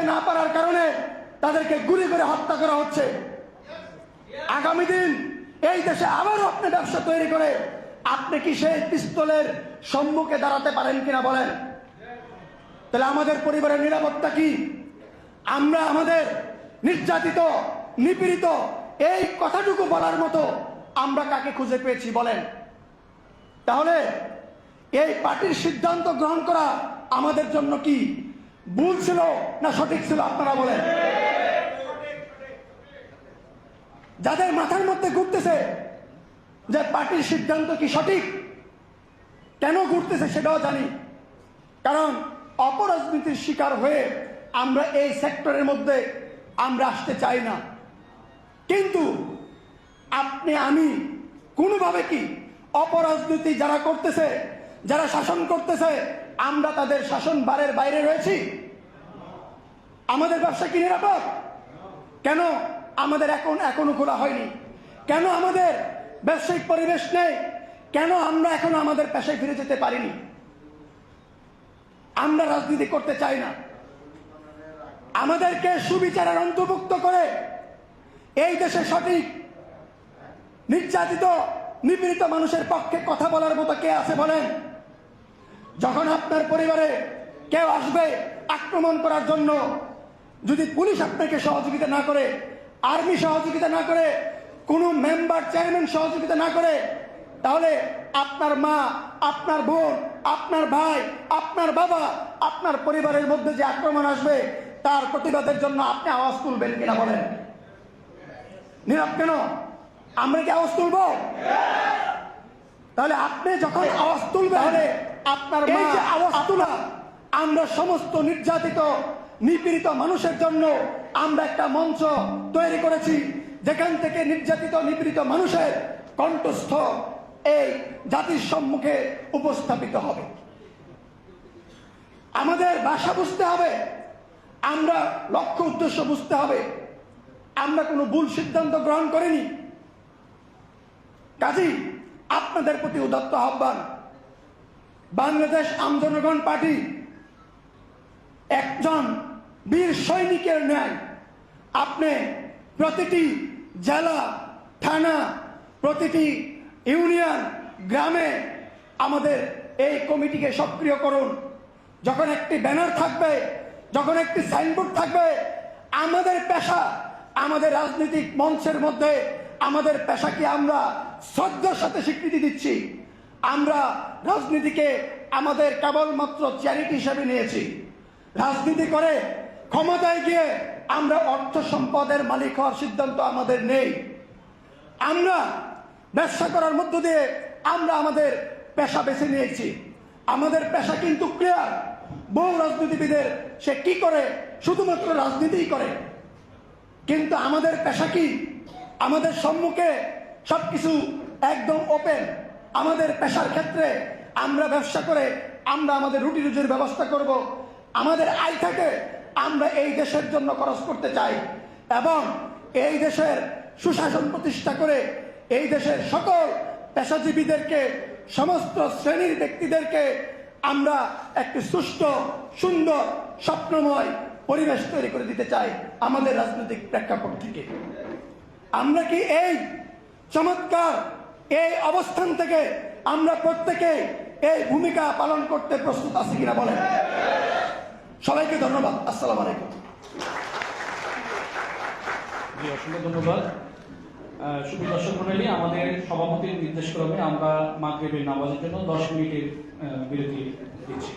না পারার কারণে তাদেরকে গুলি করে হত্যা করা হচ্ছে। আগামী দিন এই দেশে আবারও আপনি ব্যবসা তৈরি করে আপনি কি সেই পিস্তলের সম্মুখে দাঁড়াতে পারেন কিনা বলেন? তাহলে আমাদের পরিবারের নিরাপত্তা কি? আমরা আমাদের নির্যাতিত, নিপীড়িত এই কথাটুকু বলার মতো আমরা কাকে খুঁজে পেয়েছি বলেন? তাহলে এই পার্টির সিদ্ধান্ত গ্রহণ করা আমাদের জন্য কি? ভুল ছিল না সঠিক ছিল আপনারা বলেন। যাদের মাথার মধ্যে ঘুরতেছে যে পার্টির সিদ্ধান্ত কি সঠিক, কেন ঘুরতেছে সেটাও জানি। কারণ অপরাজনীতির শিকার হয়ে আমরা এই সেক্টরের মধ্যে আমরা আসতে চাই না। কিন্তু আপনি, আমি কোনোভাবে কি অপরাজনীতি যারা করতেছে যারা শাসন করতেছে, আমরা তাদের শাসন বারের বাইরে রয়েছি। আমাদের ব্যবসা কি নিরাপদ? কেন আমাদের এখন এখনও খোলা হয়নি? কেন আমাদের ব্যবসায়িক পরিবেশ নেই? কেন আমরা এখনও আমাদের পেশায় ফিরে যেতে পারিনি? আমরা রাজনীতি করতে চাই না। আমাদেরকে সুবিচারের অন্তর্ভুক্ত করে এই দেশে সঠিক, নির্যাতিত, নিপীড়িত মানুষের পক্ষে কথা বলার মতো কে আছে বলেন? যখন আপনার পরিবারে কেউ আসবে আক্রমণ করার জন্য, যদি পুলিশ আপনাকে সহযোগিতা না করে, আর্মি সহযোগিতা না করে, কোনো মেম্বার চেয়ারম্যান সহযোগিতা না করে, তাহলে আপনার মা, আপনার বোন, আপনার ভাই, আপনার বাবা, আপনার পরিবারের মধ্যে যে আক্রমণ আসবে, তার প্রতিবাদের জন্য আপনি আওয়াজ তুলবেন কিনা বলেন। নীরব কেন? আমরা কি আওয়াজ তুলবো? তাহলে আপনি যখন আওয়াজ তুলবেন তাহলে আপনার এই যে আওয়াজ তোলা আমরা সমস্ত নির্যাতিত নিপীড়িত মানুষের জন্য আমরা একটা মঞ্চ তৈরি করেছি যেখান থেকে নির্যাতিত নিপীড়িত মানুষের কণ্ঠস্থ এই জাতির সম্মুখে উপস্থাপিত হবে। আমাদের ভাষা বুঝতে হবে আমরা লক্ষ্য উদ্দেশ্য বুঝতে হবে। আমরা কোনো ভুল সিদ্ধান্ত গ্রহণ করিনি। কাজী আপনাদের প্রতি উদাত্ত আহ্বান। বাংলাদেশ আমজনগণ পার্টি একজন বীর সৈনিকের ন্যায় আপনি প্রতিটি জেলা, থানা, প্রতিটি ইউনিয়ন, গ্রামে আমাদের এই কমিটিকে সক্রিয় করুন। যখন একটি ব্যানার থাকবে, যখন একটি সাইনবোর্ড থাকবে, আমাদের পেশা, আমাদের রাজনৈতিক মঞ্চের মধ্যে আমাদের পেশাকে আমরা শ্রদ্ধার সাথে স্বীকৃতি দিচ্ছি। আমরা রাজনীতিকে আমাদের কেবলমাত্র চ্যারিটি হিসেবে নিয়েছি। রাজনীতি করে ক্ষমতায় গিয়ে আমরা অর্থ সম্পদের মালিক হওয়ার সিদ্ধান্ত আমাদের নেই। আমরা ব্যবসা করার মধ্য দিয়ে আমরা আমাদের পেশা বেছে নিয়েছি। আমাদের পেশা কিন্তু ক্লিয়ার বহু রাজনীতিবিদের সে কি করে? শুধুমাত্র রাজনীতিই করে। কিন্তু আমাদের পেশা কি? আমাদের সম্মুখে সবকিছু একদম ওপেন আমাদের পেশার ক্ষেত্রে আমরা ব্যবসা করে আমরা আমাদের রুটি রুজির ব্যবস্থা করব। আমাদের আয় থেকে আমরা এই দেশের জন্য খরচ করতে চাই এবং এই দেশের সুশাসন প্রতিষ্ঠা করে এই দেশের সকল পেশাজীবীদেরকে, সমস্ত শ্রেণির ব্যক্তিদেরকে আমরা একটি সুষ্ঠু, সুন্দর, স্বপ্নময় পরিবেশ তৈরি করে দিতে চাই আমাদের রাজনৈতিক প্রেক্ষাপট থেকে। আমরা কি এই চমৎকার এই অবস্থান থেকে আমরা প্রত্যেকে এই ভূমিকা পালন করতে প্রস্তুত আছি কিনা বলেন? সবাইকে ধন্যবাদ। আসসালাম আলাইকুম। অসংখ্য ধন্যবাদ। শুভ দর্শক মন্ডলী, আমাদের সভাপতির নির্দেশ ক্রমে আমরা মাগরিবের নামাজের জন্য দশ মিনিটের বিরতি দিচ্ছি।